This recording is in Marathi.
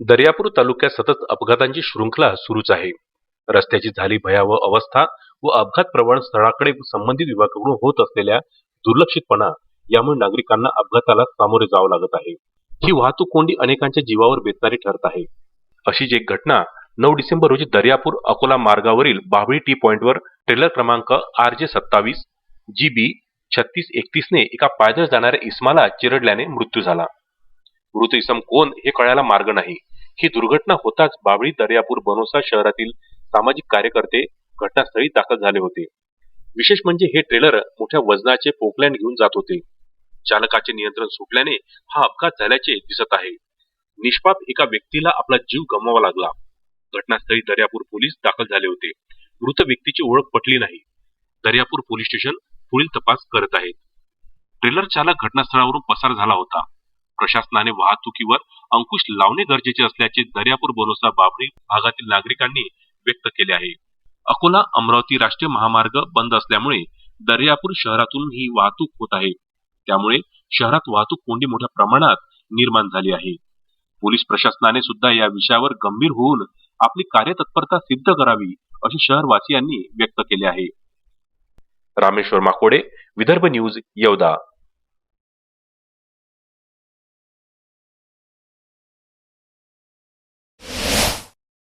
दर्यापूर तालुक्यात सतत अपघातांची शृंखला सुरूच आहे. रस्त्याची झाली भयावह अवस्था व अपघात प्रवण स्थळाकडे संबंधित विभागाकडून होत असलेल्या दुर्लक्षितपणा यामुळे नागरिकांना अपघाताला सामोरे जावं लागत आहे. ही वाहतूक कोंडी अनेकांच्या जीवावर बेतणारी ठरत आहे. अशीच एक घटना नऊ डिसेंबर रोजी दर्यापूर अकोला मार्गावरील बाभळी टी पॉइंटवर ट्रेलर क्रमांक आर जे सत्तावीस जी बी छत्तीस एकतीसने एका पायदळ जाणाऱ्या इस्माला चिरडल्याने मृत्यू झाला. मृत इसम कोण हे कळायला मार्ग नाही. ही दुर्घटना होताच बाभळी दर्यापूर बनोसा शहरातील सामाजिक कार्यकर्ते घटनास्थळी दाखल झाले होते. विशेष म्हणजे हे ट्रेलर मोठ्या वजनाचे पोकलँड घेऊन जात होते. चालकाचे नियंत्रण सुटल्याने हा अपघात झाल्याचे दिसत आहे. निष्पाप एका व्यक्तीला आपला जीव गमवावा लागला. घटनास्थळी दर्यापूर पोलीस दाखल झाले होते. मृत व्यक्तीची ओळख पटली नाही. दर्यापूर पोलीस स्टेशन पुढील तपास करत आहेत. ट्रेलर चालक घटनास्थळावरून पसार झाला होता. प्रशासनाने वाहतुकीवर अंकुश लावणे गरजेचे असल्याचे दर्यापूर बनोसा बाभळी भागातील नागरिकांनी व्यक्त केले आहे. अकोला अमरावती राष्ट्रीय महामार्ग बंद असल्यामुळे दर्यापूर शहरातून ही वाहतूक होत आहे. त्यामुळे शहरात वाहतूक कोंडी मोठ्या प्रमाणात निर्माण झाली आहे. पोलीस प्रशासनाने सुद्धा या विषयावर गंभीर होऊन आपली कार्यतत्परता सिद्ध करावी असे शहरवासियांनी व्यक्त केले आहे. रामेश्वर माकोडे विदर्भ न्यूज येवदा.